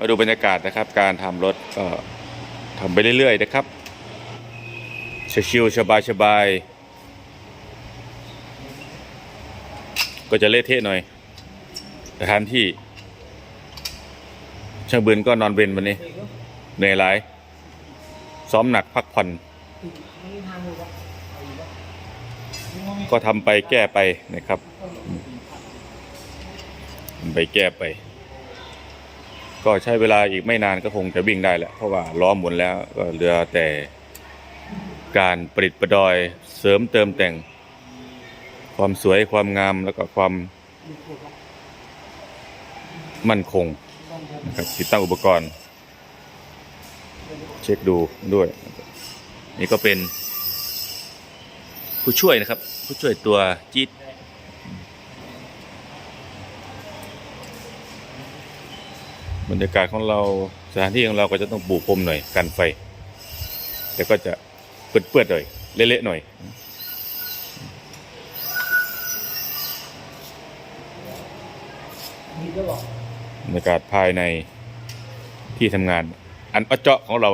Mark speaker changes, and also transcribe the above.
Speaker 1: มาดูบรรยากาศนะครับ การทำรถก็ทำไปเรื่อยๆนะครับชิวๆสบายๆก็จะเละเทะหน่อยสถานที่ ช่างบืนก็นอนเวนวันนี้เหนื่อยหลาย ซ้อมหนักพักผ่อนก็ทำไปแก้ไปนะครับ ไปแก้ไป ก็ใช้เวลาอีกไม่นานก็คงจะวิ่งได้แหละเพราะว่าล้อหมุนแล้วก็เหลือแต่การประดิษฐ์ประดอยเสริมเติมแต่ง ความสวยความงามแล้วก็ความมั่นคงนะครับติดตั้งอุปกรณ์ เช็คดูด้วย นี่ก็เป็นผู้ช่วยนะครับ ผู้ช่วยตัวจี๊ด บรรยากาศของเราสถานที่ของเราก็จะต้องปูพรมหน่อยกันไฟ แต่ก็จะเปื้อนๆหน่อยเละๆหน่อยบรรยากาศภายในที่ทำงาน อันอ้อเจาะของเรา